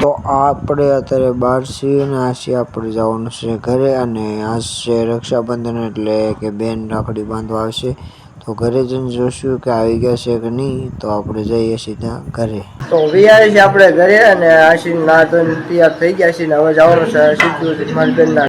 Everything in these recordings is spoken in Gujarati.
તો આપણે અત્યારે બહાર છીએ અને આ છે આપણે જવાનું છે ઘરે અને આ છે રક્ષાબંધન એટલે કે બેન રાખડી બાંધવા આવશે. તો ઘરે જઈને જોશું કે આવી ગયા છે કે નહીં. તો આપણે જઈએ સીધા ઘરે. તો વિયારે છે આપણે ઘરે અને આશી ના તો તૈયાર થઈ ગયા છે હવે જવાનું છે સીધું મારી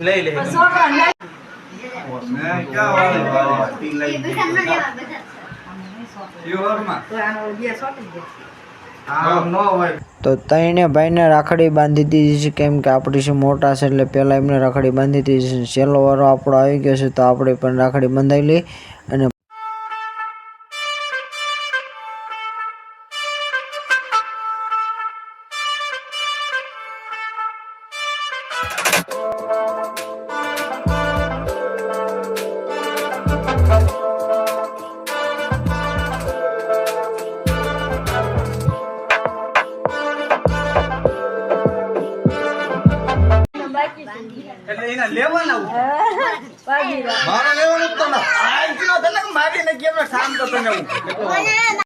લઈ લે. તો તઈને ભાઈને રાખડી બાંધી દીધી છે કેમ કે આપણી છે મોટા છે એટલે પહેલાં એમને રાખડી બાંધી દીધી છે. છેલ્લો વારો આપણો આવી ગયો છે તો આપણે પણ રાખડી બંધાવી લઈ અને એના લેવાના મારા લેવાનું તો ના. આ જ ન તને મારીને કેમ સામ તો તને હું.